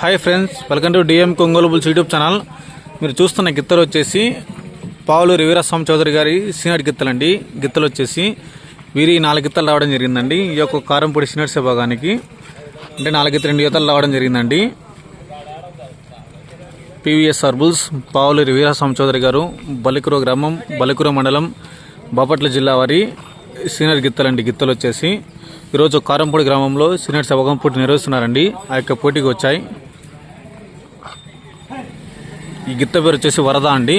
Hi friends welcome to DM కొంగోలుబుల్స్ YouTube channel. మీరు చూస్తున్న గిత్తలు వచ్చేసి పావులు వీరస్వామి చౌదరి గారి సీనియర్ గిత్తలండి. గిత్తలు వచ్చేసి వీరి నాలుగు గిత్తలు రావడం జరిగిందండి. ఈ యొక్క కారంపొడి సీనియర్ విభాగానికి అంటే నాలుగు గిత్తలు రెండు గిత్తలు రావడం జరిగిందండి. పివిఎస్ అర్బుల్స్ పావులూరి వీరస్వామి చౌదరి గారు బలికుర గ్రామం బలికుర మండలం బాపట్ల జిల్లా వారి సీనియర్ గిత్తలండి. గిత్తలు వచ్చేసి ఈరోజు కారంపూడి గ్రామంలో సీనియర్ సభగం పోటీ నిర్వహిస్తున్నారండి. ఆ యొక్క పోటీకి వచ్చాయి. ఈ గిత్త పేరు వచ్చేసి వరద అండి.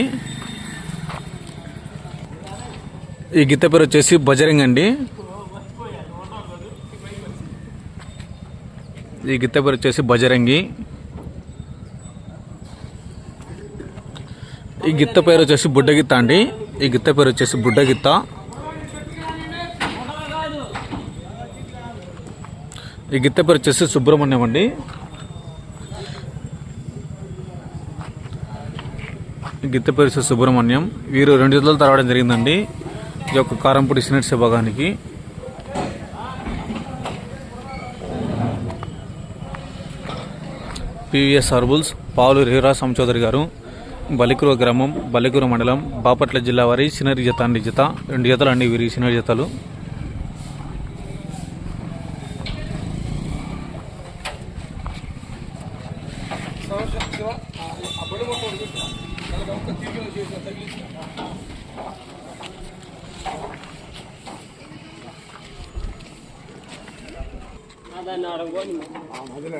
ఈ గిత్త పేరు వచ్చేసి బజరింగ్ అండి. ఈ గిత్త పేరు వచ్చేసి బజరంగి. ఈ గిత్త పేరు వచ్చేసి బుడ్డగిత్త అండి. ఈ గిత్త పేరు వచ్చేసి బుడ్డగిత్త. ఈ గిత్త పేరు వచ్చేసి సుబ్రహ్మణ్యం అండి. ఈ సుబ్రహ్మణ్యం. వీరు రెండు జతలు తరవడం జరిగిందండి. ఈ యొక్క కారంపూడి సినెట్స్ విభాగానికి పివిఎస్ అర్బుల్స్ పావులు హీరాస్వామి సంచౌదరి గారు బలికూర గ్రామం బలికూర మండలం బాపట్ల జిల్లా వారి సినరి జత అండి జత. రెండు జతలు అండి వీరి సినరి జతలు. ಸರ್ವಶಕ್ತಿಯ ಬಡವರಿಗೆ ನನಗೆ ಅವಕಾಶ ತಿರುಗಿ ತಗ್ಗಿಸಿ ಮೊದಲೇ